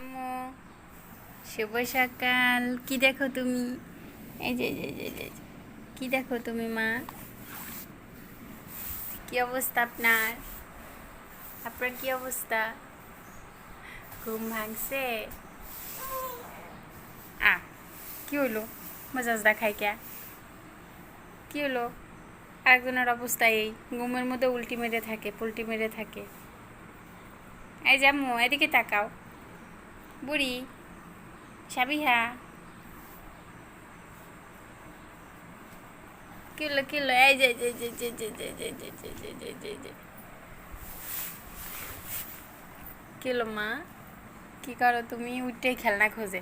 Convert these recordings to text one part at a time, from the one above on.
আম্মু শুভ সকাল। কি দেখো তুমি? এই যে যে, যে, যে, যে। কি দেখো তুমি মা? কি অবস্থা আপনার? আপনার কি অবস্থা? ঘুম ভাঙছে? আ কি হলো মজাজ দেখাই কে? কি হলো আরেকজনের অবস্থা এই। ঘুমের মধ্যে উল্টি মেরে থাকে পুলটি মেরে থাকে। এই জাম্মু এদিকে তাকাও। বুড়ি সাবিহা কিলো কিলো এই যে যে যে যে যে যে যে যে যে যে যে যে যে কিলো মা কি করো তুমি উঠে খেলনা খোঁজে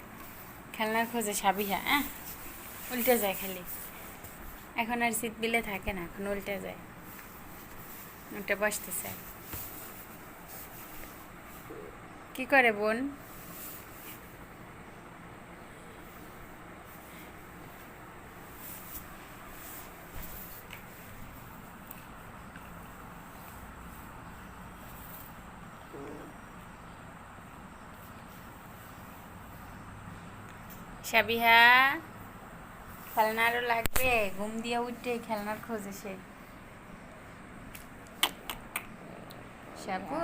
খেলনা খোঁজে সাবিহা হ্যাঁ উল্টে যায় খালি এখন আর সিট বিলে থাকে না এখন উল্টে যায় উল্টে বসতেছে কি করে বোন সাবিহা খেলনা আরও লাগবে ঘুম দিয়ে উঠে খেলনার খোঁজে সে সাবু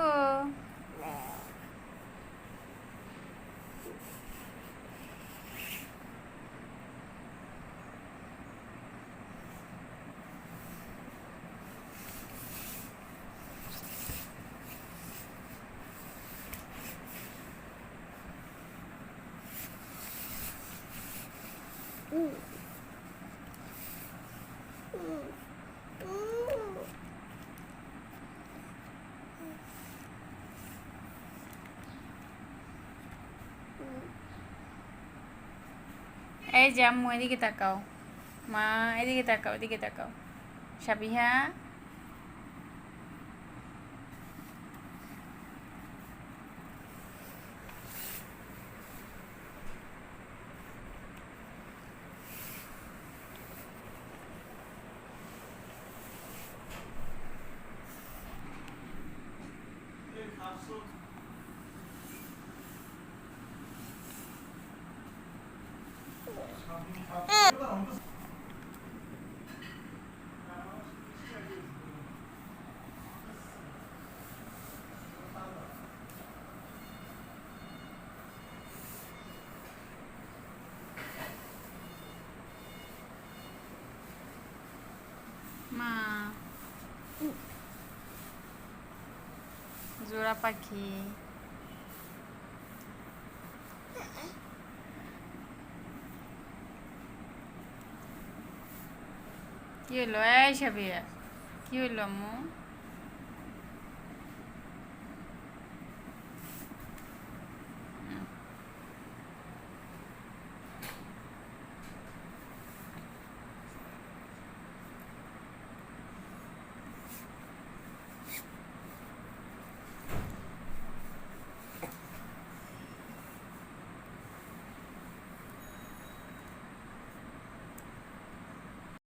এই যে আম্মু এদিকে তাকাও মা এদিকে তাকাও এদিকে তাকাও সাবিহা মা জোড়া পাখি কি হলো? এই সাবিয়া কি হলো আম্মু?